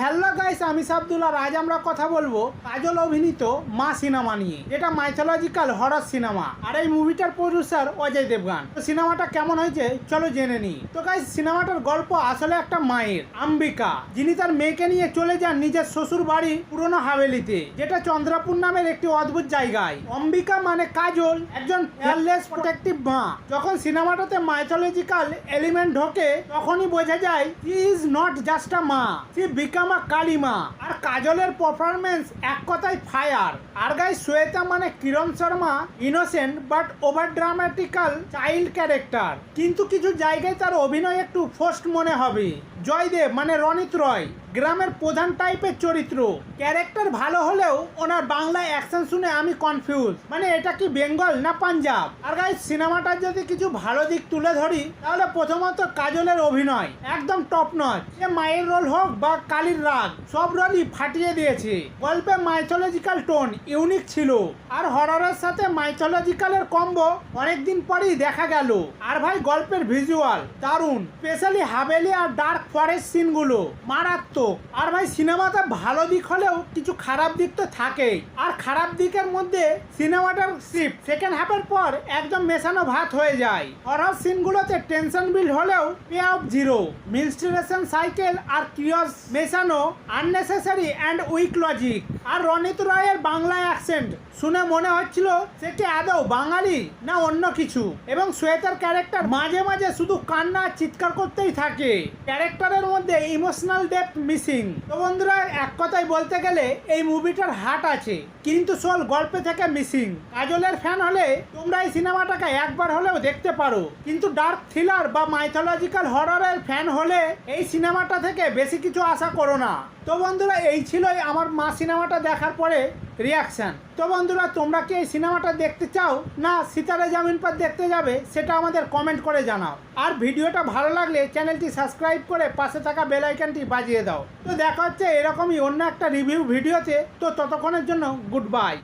Hello guys আমি সাবদুল আর আজ আমরা কথা বলব কাজল অভিনীত মা সিনেমা নিয়ে। এটা মাইথোলজিক্যাল হরর সিনেমা আর এই মুভিটার প্রডিউসার অজয় দেবগান। তো সিনেমাটা কেমন হয়েছে? চলো জেনে নিই। তো গাইস সিনেমাটার গল্প আসলে একটা মায়ের, আম্বিকা, যিনি তার মেয়েকে নিয়ে চলে যান নিজের শ্বশুর বাড়ি পুরনো হাভেলিতে, যেটা চন্দ্রাপুর নামের একটি অদ্ভুত জায়গায়। অম্বিকা মানে কাজল, একজন কেয়ারলেস প্রোটেক্টিভ মা। যখন সিনেমাটাতে মাইথোলজিক্যাল এলিমেন্ট ঢোকে, তখনই বোঝা যায় ইজ নট জাস্ট আ মা। সি আ কালিমা। আর কাজলের পারফরমেন্স এক কথায় ফায়ার। আর গাই শ্বেতা মানে Kiran Sharma innocent but over dramatical child character কিন্তু কিছু জায়গায় তার অভিনয় একটু ফোস্ট মনে হবে। জয়দেব মানে রনিত রয়, গ্রামের প্রধান টাইপের চরিত্র। ক্যারেক্টার ভালো হলেও ওনার বাংলা অ্যাকশন শুনে আমি কনফিউজ মানে এটা কি বেঙ্গল না পাঞ্জাব? আর গাই সিনেমাটার যদি কিছু ভালো দিক তুলে ধরি, তাহলে প্রথমত কাজলের অভিনয়, একদম টপ নচ সে মায়ের রোল হোক বা কালীর রাগ, সব রোলই ফাটিয়ে দিয়েছে। গল্পে মাইথোলজিক্যাল টোন ইউনিক ছিল। আর হররের সাথে মাইথোলজিক্যালের কম্বো অনেকদিন পরেই দেখা গেল। আর ভাই, গল্পের ভিজুয়াল দারুণ। স্পেশালি হাভেলি আর ডার্ক ফরেস্ট সিনগুলো মারাত্মক। আর ভাই, সিনেমাটা ভালো দিক হলেও কিছু খারাপ দিক তো থাকেই। আর খারাপ দিকের মধ্যে সিনেমাটার স্ক্রিপ্ট সেকেন্ড হাফের পর একদম মেশানো ভাত হয়ে যায়। হরর সিনগুলোতে টেনশন বিল্ড হলেও pay off zero menstruation cycle আর ক্রিয়স মেশানো আননেসেসারি অ্যান্ড উইক লজিক আর রনিত রায়ের বাংলা অ্যাকসেন্ট শুনে মনে হচ্ছিল সে কি আদৌ বাঙালি না অন্য কিছু। এবং শ্বেতার ক্যারেক্টার মাঝে মাঝে শুধু কান্না চিৎকার করতেই থাকে। ক্যারেক্টারের মধ্যে ইমোশনাল ডেপথ মিসিং তো বন্ধুরা, এক কথায় বলতে গেলে এই মুভিটার হার্ট আছে। কিন্তু সোল গল্পে থেকে মিসিং কাজলের ফ্যান হলে তোমরা এই সিনেমাটাকে একবার হলেও দেখতে পারো। কিন্তু ডার্ক থ্রিলার বা মাইথোলজিক্যাল হররের ফ্যান হলে এই সিনেমাটা থেকে বেশি কিছু আশা করো না। তো বন্ধুরা, এই ছিলই আমার মা সিনেমাটা দেখার পরে রিয়াকশান তো বন্ধুরা, তোমরা কি এই সিনেমাটা দেখতে চাও? না, সিতারা জামিন পর দেখতে যাবে, সেটা আমাদের কমেন্ট করে জানাও। আর ভিডিওটা ভালো লাগলে চ্যানেলটি সাবস্ক্রাইব করে পাশে থাকা বেল বাজিয়ে দাও। তো দেখা হচ্ছে এরকমই অন্য একটা রিভিউ ভিডিওতে। তো ততক্ষণের জন্য গুড বাই